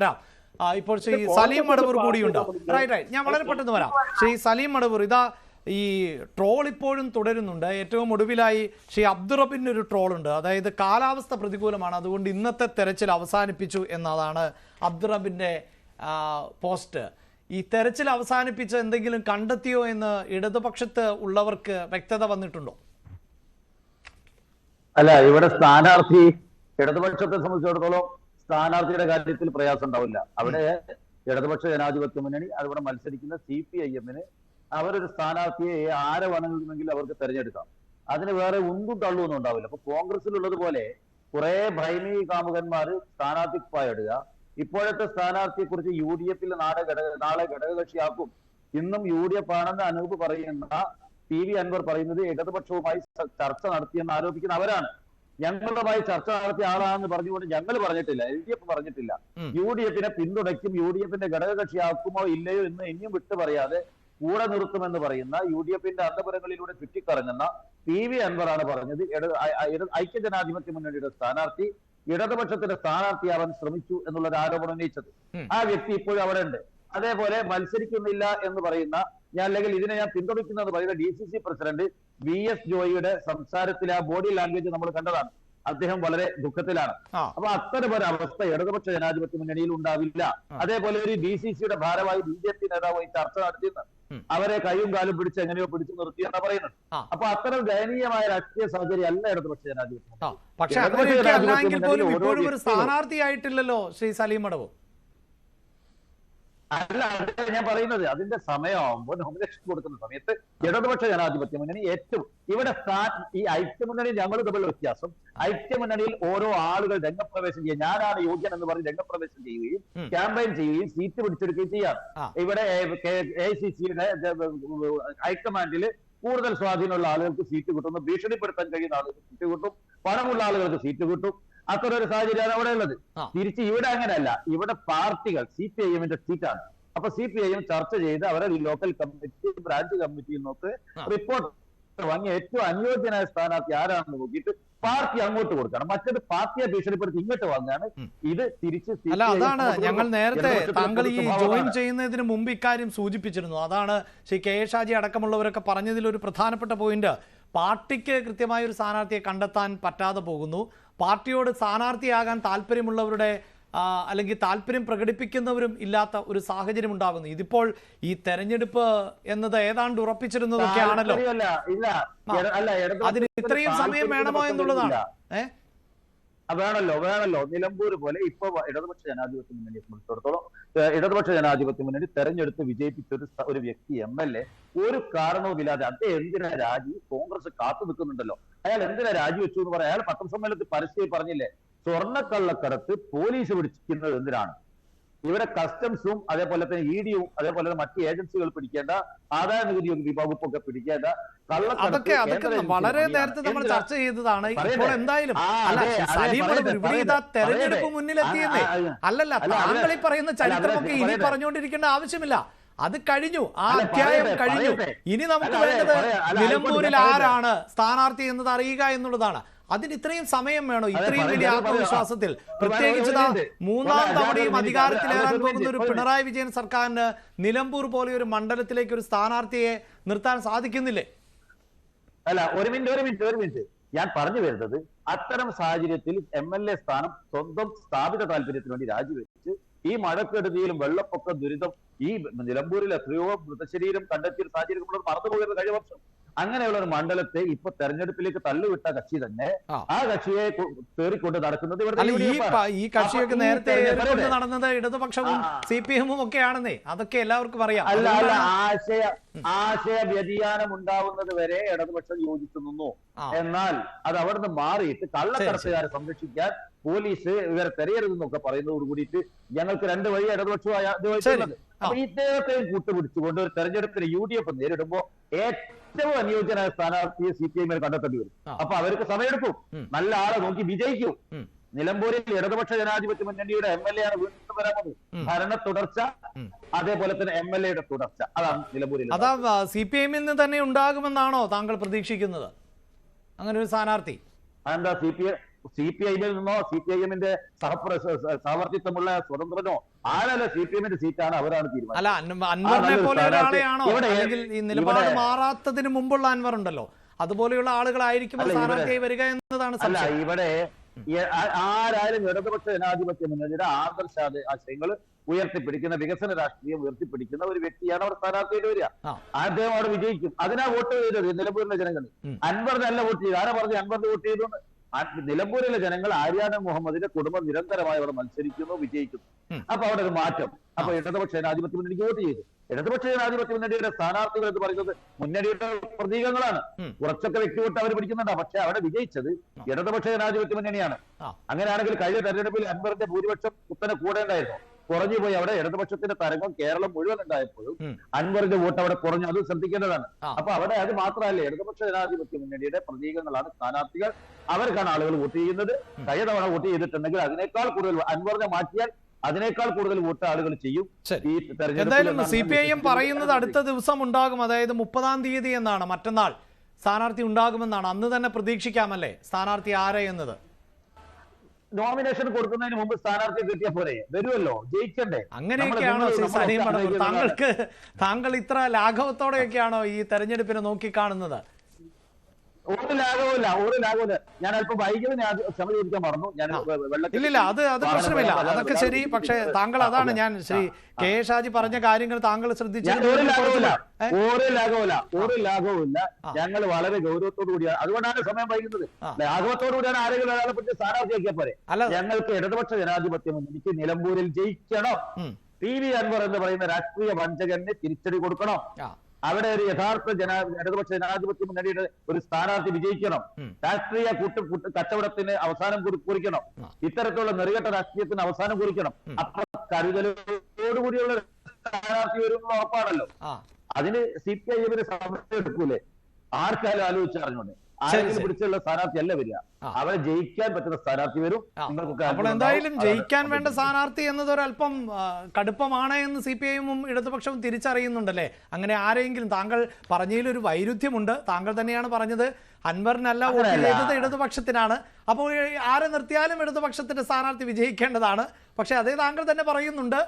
വരാം ഇപ്പോൾ ശ്രീ സലീം മടവൂർ കൂടിയുണ്ട്? Right right. ഞാൻ വളരെ പെട്ടെന്ന് വരാം. ശ്രീ സലീം മടവൂർ ഇതാ ഈ ട്രോൾ ഇപ്പോഴും തുടരുന്നുണ്ട്. ഏറ്റവും ഒടുവിലായി ശ്രീ അബ്ദുറബിന്റെ ഒരു ട്രോൾ ഉണ്ട് അതായത് കാലാവസ്ഥ പ്രതികൂലമാണ്. അതുകൊണ്ട് ഇന്നത്തെ തെരച്ചിൽ അവസാനിപ്പിച്ചു എന്നതാണ് അബ്ദുറബിന്റെ പോസ്റ്റ്. ഈ തെരച്ചിൽ അവസാനിപ്പിച്ച് എന്തെങ്കിലും കണ്ടെത്തിയോ എന്ന് ഇടതുപക്ഷത്ത് ഉള്ളവർക്ക് വ്യക്തത വന്നിട്ടുണ്ടോ? അല്ല ഇവിടെ സ്ഥാനാർത്ഥി ഇടതുപക്ഷത്തെ സംബന്ധിച്ചിടത്തോളം സ്ഥാനാർത്ഥിയുടെ കാര്യത്തിൽ പ്രയാസം ഉണ്ടാവില്ല. അവിടെ ഇടതുപക്ഷ ജനാധിപത്യ മുന്നണി അതുപോലെ മത്സരിക്കുന്ന സി പി ഐ എമ്മിന് അവരൊരു സ്ഥാനാർത്ഥിയെ ആരെ വേണമെങ്കിലും അവർക്ക് തെരഞ്ഞെടുക്കാം. അതിന് വേറെ ഉന്തും തള്ളുമൊന്നും ഉണ്ടാവില്ല. അപ്പൊ കോൺഗ്രസിലുള്ളത് പോലെ കുറെ ഭൈമി കാമുകന്മാർ സ്ഥാനാർത്ഥി പായിടുക ഇപ്പോഴത്തെ സ്ഥാനാർത്ഥിയെ കുറിച്ച് യു ഡി എഫിൽ നാളെ ഘടക നാളെ ഘടകകക്ഷിയാക്കും. ഇന്നും യു ഡി എഫ് ആണെന്ന് അനൂപ് പറയുന്ന പി വി അൻവർ പറയുന്നത് ഇടതുപക്ഷവുമായി ചർച്ച നടത്തിയെന്ന് ആരോപിക്കുന്ന അവരാണ്. ഞങ്ങളുമായി ചർച്ച നടത്തിയ ആളാണെന്ന് പറഞ്ഞുകൊണ്ട് ഞങ്ങൾ പറഞ്ഞിട്ടില്ല എൽ ഡി എഫ് പറഞ്ഞിട്ടില്ല. യു ഡി എഫിനെ പിന്തുണയ്ക്കും യു ഡി എഫിന്റെ ഘടകകക്ഷിയാക്കുമോ ഇല്ലയോ എന്ന് ഇനിയും വിട്ടു പറയാതെ കൂടെ നിർത്തുമെന്ന് പറയുന്ന യു ഡി എഫിന്റെ അന്തപുരങ്ങളിലൂടെ ചുറ്റിക്കറങ്ങുന്ന പി വി അൻവറാണ് പറഞ്ഞത്. ഐക്യജനാധിപത്യ മുന്നണിയുടെ സ്ഥാനാർത്ഥി ഇടതുപക്ഷത്തിന്റെ സ്ഥാനാർത്ഥിയാവാൻ ശ്രമിച്ചു എന്നുള്ള ഒരു ആരോപണം ഉന്നയിച്ചത് ആ വ്യക്തി ഇപ്പോഴും അവിടെ ഉണ്ട് അതേപോലെ മത്സരിക്കുന്നില്ല എന്ന് പറയുന്ന ഞാൻ അല്ലെങ്കിൽ ഇതിനെ ഞാൻ പിന്തുണയ്ക്കുന്നത് പറയുന്ന D C C president V S ജോയിയുടെ സംസാരത്തിൽ ആ ബോഡി ലാംഗ്വേജ് നമ്മൾ കണ്ടതാണ്. അദ്ദേഹം വളരെ ദുഃഖത്തിലാണ്. അപ്പൊ അത്തരം ഒരു അവസ്ഥ ഇടതുപക്ഷ ജനാധിപത്യ മുന്നണിയിൽ ഉണ്ടാവില്ല. അതേപോലെ ഒരു ഡി സി സിയുടെ ഭാരവാഹി ബി ജെ പി നേതാവായി ചർച്ച നടത്തിയെന്ന് അവരെ കൈയും കാലും പിടിച്ച് എങ്ങനെയോ പിടിച്ചു നിർത്തിയെന്നാ പറയുന്നത്. അപ്പൊ അത്തരം ദയനീയമായ രാഷ്ട്രീയ സാഹചര്യം അല്ല ഇടതുപക്ഷ ജനാധിപത്യം. പക്ഷേ പോലും ഇപ്പോഴും ഒരു സ്ഥാനാർത്ഥിയായിട്ടില്ലല്ലോ ശ്രീ സലീം മടവൂർ അല്ല അത് ഞാൻ പറയുന്നത്. അതിന്റെ സമയമാകുമ്പോൾ നോമിനേഷൻ കൊടുക്കുന്ന സമയത്ത് ഇടതുപക്ഷ ജനാധിപത്യ മുന്നണി ഏറ്റവും ഇവിടെ ഈ ഐക്യമുന്നണി ഞങ്ങൾ തമ്മിലുള്ള വ്യത്യാസം ഐക്യമുന്നണിയിൽ ഓരോ ആളുകൾ രംഗപ്രവേശം ചെയ്യുക. ഞാനാണ് യോഗ്യൻ എന്ന് പറഞ്ഞ് രംഗപ്രവേശം ചെയ്യുകയും. ക്യാമ്പയിൻ ചെയ്യുകയും സീറ്റ് പിടിച്ചെടുക്കുകയും ചെയ്യാം ഇവിടെ എ സി സിയുടെ ഹൈക്കമാൻഡിൽ കൂടുതൽ സ്വാധീനമുള്ള ആളുകൾക്ക് സീറ്റ് കിട്ടുന്നു ഭീഷണിപ്പെടുത്താൻ കഴിയുന്ന ആളുകൾക്ക് സീറ്റ് കിട്ടും പണമുള്ള ആളുകൾക്ക് സീറ്റ് കിട്ടും. അത്തരം ഒരു സാഹചര്യമാണ് അവിടെ ഉള്ളത്. തിരിച്ച് ഇവിടെ അങ്ങനെയല്ല. ഇവിടെ പാർട്ടികൾ സി പി ഐ എമ്മിന്റെ സീറ്റാണ്. അപ്പൊ സി പി ഐ എം ചർച്ച ചെയ്ത് അവരെ ലോക്കൽ കമ്മിറ്റി ബ്രാഞ്ച് കമ്മിറ്റിയിൽ നോക്ക് റിപ്പോർട്ട് വാങ്ങി ഏറ്റവും അനുയോജ്യനായ സ്ഥാനാർത്ഥി ആരാണെന്ന് നോക്കിയിട്ട് പാർട്ടി അങ്ങോട്ട് കൊടുക്കണം. മറ്റേത് പാർട്ടിയെ ഭീഷണിപ്പെടുത്തി ഇങ്ങോട്ട് വാങ്ങാണ് ഇത് തിരിച്ച് അല്ല അതാണ് ഞങ്ങൾ നേരത്തെ താങ്കൾ ഈ ജോയിൻ ചെയ്യുന്നതിന് മുമ്പ് ഇക്കാര്യം സൂചിപ്പിച്ചിരുന്നു. അതാണ് ശ്രീ കെ എ ഷാജി അടക്കമുള്ളവരൊക്കെ പറഞ്ഞതിൽ ഒരു പ്രധാനപ്പെട്ട പോയിന്റ് പാർട്ടിക്ക് കൃത്യമായ ഒരു സ്ഥാനാർത്ഥിയെ കണ്ടെത്താൻ പറ്റാതെ പോകുന്നു. പാർട്ടിയോട് സ്ഥാനാർത്ഥിയാകാൻ താല്പര്യമുള്ളവരുടെ അല്ലെങ്കിൽ താല്പര്യം പ്രകടിപ്പിക്കുന്നവരും ഇല്ലാത്ത ഒരു സാഹചര്യം ഉണ്ടാകുന്നു. ഇതിപ്പോൾ ഈ തെരഞ്ഞെടുപ്പ് എന്നത് ഏതാണ്ട് ഉറപ്പിച്ചിരുന്നതൊക്കെ ആണല്ലോ അതിന് ഇത്രയും സമയം വേണമോ എന്നുള്ളതാണ്. ഇല്ല. വേണല്ലോ വേണല്ലോ. നിലമ്പൂർ പോലെ ഇപ്പൊ ഇടതുപക്ഷ ജനാധിപത്യ മുന്നണിയെ സംബന്ധിച്ചിടത്തോളം ഇടതുപക്ഷ ജനാധിപത്യ മുന്നണി തെരഞ്ഞെടുത്ത് വിജയിപ്പിച്ച ഒരു വ്യക്തി എം എൽ എ ഒരു കാരണവുമില്ലാതെ അദ്ദേഹം എന്തിനാ രാജി? കോൺഗ്രസ് കാത്തു നിൽക്കുന്നുണ്ടല്ലോ. അയാൾ എന്തിനാ രാജിവെച്ചു എന്ന് പറയാം. അയാൾ പത്രസമ്മേളനത്തിൽ പരസ്യമായി പറഞ്ഞില്ലേ? സ്വർണക്കള്ളക്കടത്ത് പോലീസ് പിടിക്കുന്നത് എന്തിനാണ്? ഇവിടെ കസ്റ്റംസും അതേപോലെ തന്നെ ഇ ഡിയും അതേപോലെ തന്നെ മറ്റ് ഏജൻസികൾ പിടിക്കേണ്ട ആദായ നികുതി വകുപ്പൊക്കെ പിടിക്കേണ്ട അതൊക്കെ അതൊക്കെ വളരെ നേരത്തെ നമ്മൾ ചർച്ച ചെയ്തതാണ് ഇപ്പോൾ എന്തായാലും അല്ല പറയട്ടെ, തെരഞ്ഞെടുപ്പ്. മുന്നിലെത്തിയെന്നേ. അല്ലല്ല അല്ല, താങ്കൾ ഈ പറയുന്ന ചരിത്രമൊക്കെ ഇനി. പറഞ്ഞുകൊണ്ടിരിക്കേണ്ട ആവശ്യമില്ല അത് കഴിഞ്ഞു. ആ അധ്യായം കഴിഞ്ഞു. ഇനി നമുക്ക് വേണ്ടത് നിലമ്പൂരിൽ ആരാണ് സ്ഥാനാർത്ഥി എന്നത് അറിയുക എന്നുള്ളതാണ്. അതിന് ഇത്രയും സമയം വേണോ? ഇത്രയും വലിയ ആത്മവിശ്വാസത്തിൽ. പ്രത്യേകിച്ച് മൂന്നാം തവണയും. അധികാരത്തിലേറാൻ പോകുന്ന ഒരു ഒരു പിണറായി വിജയൻ സർക്കാരിന് നിലമ്പൂർ പോലെ ഒരു മണ്ഡലത്തിലേക്ക് ഒരു സ്ഥാനാർത്ഥിയെ നിർത്താൻ സാധിക്കുന്നില്ലേ? അല്ല ഒരു മിനിറ്റ് ഒരു മിനിറ്റ് ഒരു മിനിറ്റ്. ഞാൻ പറഞ്ഞു വരുന്നത് അത്തരം സാഹചര്യത്തിൽ എം എൽ എ സ്ഥാനം സ്വന്തം സ്ഥാപിത താല്പര്യത്തിന് വേണ്ടി രാജിവെച്ച് ഈ മഴക്കെടുതിയിലും വെള്ളപ്പൊക്ക ദുരിതം ഈ നിലമ്പൂരിൽ എത്രയോ മൃതശരീരം കണ്ടെത്തിയ സാഹചര്യം നമ്മൾ മറന്നുപോയത് കഴിഞ്ഞ വർഷം. അങ്ങനെയുള്ള ഒരു മണ്ഡലത്തെ ഇപ്പൊ തെരഞ്ഞെടുപ്പിലേക്ക് തള്ളിവിട്ട കക്ഷി തന്നെ ആ. കക്ഷിയെ തേറിക്കൊണ്ട് നടക്കുന്നത് ഇവിടെ ഈ കക്ഷിയൊക്കെ നേരത്തെ നടന്നത് ഇടതുപക്ഷവും. സി പി എമ്മും ഒക്കെ ആണെന്നേ അതൊക്കെ എല്ലാവർക്കും അറിയാം. അല്ല അല്ല ആശയ ആശയ വ്യതിയാനം ഉണ്ടാവുന്നത് വരെ ഇടതുപക്ഷം യോജിച്ചു നിന്നു. എന്നാൽ അത് അവിടുന്ന് മാറിയിട്ട് കള്ളക്കടത്തുകാരെ സംരക്ഷിക്കാൻ പോലീസ് ഇവരെ തെരയരുതെന്നൊക്കെ പറയുന്നതോട് കൂടിയിട്ട് ഞങ്ങൾക്ക് രണ്ട് വഴി ഇടതുപക്ഷമായ. അപ്പൊ ഇദ്ദേഹത്തെയും കൂട്ടുപിടിച്ചുകൊണ്ട് ഒരു തെരഞ്ഞെടുപ്പിന് യു ഡി എഫ് നേരിടുമ്പോ ഏറ്റവും അനുയോജ്യനായ സ്ഥാനാർത്ഥിയെ സി പി എമ്മിന് കണ്ടെത്തേണ്ടി വരും. അപ്പൊ അവർക്ക് സമയമെടുക്കും. നല്ല ആളെ നോക്കി വിജയിക്കും. നിലമ്പൂരിൽ ഇടതുപക്ഷ ജനാധിപത്യ മുന്നണിയുടെ എം എൽ എ ആണ് വീണ്ടും ഉം. ഭരണ തുടർച്ച. അതേപോലെ തന്നെ എം എൽ എയുടെ തുടർച്ച അതാണ് നിലമ്പൂരിൽ അതാ സി പി എമ്മിൽ നിന്ന് തന്നെ ഉണ്ടാകുമെന്നാണോ താങ്കൾ പ്രതീക്ഷിക്കുന്നത് അങ്ങനെ ഒരു സ്ഥാനാർത്ഥി അതെന്താ സി പി സി പി ഐയിൽ നിന്നോ സി പി ഐ എമ്മിന്റെ സഹവർത്തിത്വമുള്ള സ്വതന്ത്രനോ ആരല്ല സി പി എമ്മിന്റെ സീറ്റാണ് അവരാണ് തീരുമാനം മാറാത്തതിന് മുമ്പുള്ള അൻവർ ഉണ്ടല്ലോ. അതുപോലെയുള്ള ആളുകളായിരിക്കും സ്ഥാനാർത്ഥിയായി വരിക എന്നതാണ് അല്ല ഇവിടെ ആരായാലും ഇടതുപക്ഷ ജനാധിപത്യ മുന്നണിയുടെ ആദർശ ആശയങ്ങൾ ഉയർത്തിപ്പിടിക്കുന്ന വികസന രാഷ്ട്രീയം ഉയർത്തിപ്പിടിക്കുന്ന ഒരു വ്യക്തിയാണ് അവർ സ്ഥാനാർത്ഥിയായിട്ട് വരിക. അദ്ദേഹം അവിടെ വിജയിക്കും. അതിനാ വോട്ട് ചെയ്തത് നിലമ്പൂരിലെ ജനങ്ങൾ. അൻവർ അൻവറിനല്ല വോട്ട് ചെയ്തു ആരാ പറഞ്ഞു അൻവറിന് വോട്ട് ചെയ്തു നിലമ്പൂരിലെ ജനങ്ങൾ ആര്യാന മുഹമ്മദിന്റെ കുടുംബം നിരന്തരമായി അവിടെ മത്സരിക്കുന്നു വിജയിക്കുന്നു. അപ്പൊ അവിടെ ഒരു മാറ്റം. അപ്പൊ ഇടതുപക്ഷ ജനാധിപത്യ മുന്നണിക്ക് വോട്ട് ചെയ്തു. ഇടതുപക്ഷ ജനാധിപത്യ മുന്നണിയുടെ സ്ഥാനാർത്ഥികൾ എന്ന് പറയുന്നത് മുന്നണിയുടെ പ്രതീകങ്ങളാണ്. കുറച്ചൊക്കെ വ്യക്തിവോട്ട് അവർ പിടിക്കുന്നുണ്ട്. പക്ഷെ അവിടെ വിജയിച്ചത് ഇടതുപക്ഷ ജനാധിപത്യ മുന്നണിയാണ്. അങ്ങനെയാണെങ്കിൽ കഴിഞ്ഞ തെരഞ്ഞെടുപ്പിൽ അൻവറിന്റെ ഭൂരിപക്ഷം കുത്തനെ കൂടെ ഉണ്ടായിരുന്നു കുറഞ്ഞു പോയി അവിടെ ഇടതുപക്ഷത്തിന്റെ തരംഗം കേരളം മുഴുവൻ ഉണ്ടായപ്പോഴും അൻവറിന്റെ വോട്ട് അവിടെ കുറഞ്ഞു. അത് ശ്രദ്ധിക്കേണ്ടതാണ്. അപ്പൊ അവിടെ അത് മാത്രമല്ല ഇടതുപക്ഷ ജനാധിപത്യ മുന്നണിയുടെ പ്രതീകങ്ങളാണ് സ്ഥാനാർത്ഥികൾ. അവർക്കാണ് ആളുകൾ വോട്ട് ചെയ്യുന്നത്. കഴിഞ്ഞ തവണ വോട്ട് ചെയ്തിട്ടുണ്ടെങ്കിൽ അതിനേക്കാൾ കൂടുതൽ അൻവറിനെ മാറ്റിയാൽ അതിനേക്കാൾ കൂടുതൽ വോട്ട് ആളുകൾ ചെയ്യും ഈ എന്തായാലും സി പി ഐ എം പറയുന്നത് അടുത്ത ദിവസം ഉണ്ടാകും അതായത് മുപ്പതാം തീയതി എന്നാണ്. മറ്റന്നാൾ സ്ഥാനാർത്ഥി ഉണ്ടാകുമെന്നാണ്. അന്ന് തന്നെ പ്രതീക്ഷിക്കാമല്ലേ? സ്ഥാനാർത്ഥി ആരെ എന്നത് നോമിനേഷൻ കൊടുക്കുന്നതിന് മുമ്പ് സ്ഥാനാർത്ഥി കിട്ടിയ പോലെ വരുമല്ലോ ജയിക്കണ്ടേ? അങ്ങനെയൊക്കെയാണോ താങ്കൾക്ക് താങ്കൾ ഇത്ര ലാഘവത്തോടെയൊക്കെയാണോ ഈ തെരഞ്ഞെടുപ്പിനെ നോക്കിക്കാണുന്നത്? ഒരു ലാഘവുമില്ല ഒരു ലാഘവുമില്ല ഞാൻ അല്പം വൈകിയത് ഞാൻ ക്ഷമ ചോദിക്കാൻ മറന്നു. ഞാൻ ഇല്ലില്ല അത് അത് പ്രശ്നമില്ല. അതൊക്കെ ശരി പക്ഷേ താങ്കൾ അതാണ് ഞാൻ ശ്രീ കെ ഷാജി പറഞ്ഞ കാര്യങ്ങൾ താങ്കൾ ശ്രദ്ധിച്ചു ഒരു ലാഘവുമില്ല ഒരു ലാഘവുമില്ല ഒരു ലാഘവുമില്ല ഞങ്ങൾ വളരെ ഗൗരവത്തോടു കൂടിയാണ്. അതുകൊണ്ടാണ് സമയം വൈകുന്നത്. ലാഘവത്തോടു കൂടിയാണ് ആരെങ്കിലും ഒരാളെ പറ്റി സ്ഥാനാർത്ഥിയാക്കിയ പോരെ? അല്ല. ഞങ്ങൾക്ക് ഇടതുപക്ഷ ജനാധിപത്യം എനിക്ക് നിലമ്പൂരിൽ ജയിക്കണം. പി വി അൻവർ എന്ന് പറയുന്ന രാഷ്ട്രീയ വഞ്ചകന് തിരിച്ചടി കൊടുക്കണം. അവിടെ ഒരു യഥാർത്ഥ ജനാ ഇടതുപക്ഷ ജനാധിപത്യ മുന്നണിയുടെ ഒരു സ്ഥാനാർത്ഥി വിജയിക്കണം. രാഷ്ട്രീയ കൂട്ട കച്ചവടത്തിന് അവസാനം കുറി- കുറിക്കണം. ഇത്തരത്തിലുള്ള നെറുകെട്ട രാഷ്ട്രീയത്തിന് അവസാനം കുറിക്കണം. അപ്പൊ കരുതലോടുകൂടിയുള്ള സ്ഥാനാർത്ഥി വരും എന്ന് ഉറപ്പാണല്ലോ അതിന് സി പി ഐ എമ്മിന് സമയം എടുക്കൂലേ? ആർക്കാലും ആലോചിച്ചറിഞ്ഞോണ്ട് ആരെങ്കിലും പിടിച്ചുള്ള സ്ഥാനാർത്ഥി അല്ല വരിക അവരെ ജയിക്കാൻ പറ്റുന്ന സ്ഥാനാർത്ഥി വരും. അപ്പോൾ എന്തായാലും ജയിക്കാൻ വേണ്ട സ്ഥാനാർത്ഥി എന്നത് ഒരല്പം കടുപ്പമാണ് എന്ന് സി പി ഐഎമ്മും ഇടതുപക്ഷവും തിരിച്ചറിയുന്നുണ്ടല്ലേ? അങ്ങനെ ആരെങ്കിലും താങ്കൾ പറഞ്ഞതിൽ ഒരു വൈരുദ്ധ്യമുണ്ട്. താങ്കൾ തന്നെയാണ് പറഞ്ഞത്. അൻവറിനല്ല വോട്ട്. ചെയ്തത് ഇടതുപക്ഷത്തിനാണ്. അപ്പോൾ ആരെ നിർത്തിയാലും ഇടതുപക്ഷത്തിന്റെ സ്ഥാനാർത്ഥി വിജയിക്കേണ്ടതാണ്. പക്ഷെ അതേ താങ്കൾ തന്നെ പറയുന്നുണ്ട്.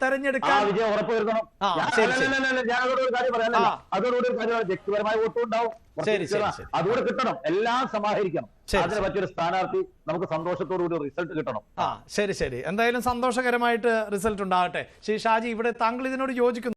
തെരഞ്ഞെടുക്കാൻ. വിജയം ഉറപ്പുവരുത്തണം. അതോടുകൂടി ഒരു കാര്യം വ്യക്തിപരമായ വോട്ടും ഉണ്ടാവും. അതുകൂടെ കിട്ടണം. എല്ലാം സമാഹരിക്കണം. അതിന് പറ്റിയൊരു സ്ഥാനാർത്ഥി നമുക്ക് സന്തോഷത്തോടു കൂടി റിസൾട്ട് കിട്ടണം. ആ ശരി ശരി. എന്തായാലും സന്തോഷകരമായിട്ട് റിസൾട്ട് ഉണ്ടാവട്ടെ ശ്രീ ഷാജി ഇവിടെ താങ്കൾ ഇതിനോട് യോജിക്കുന്നു.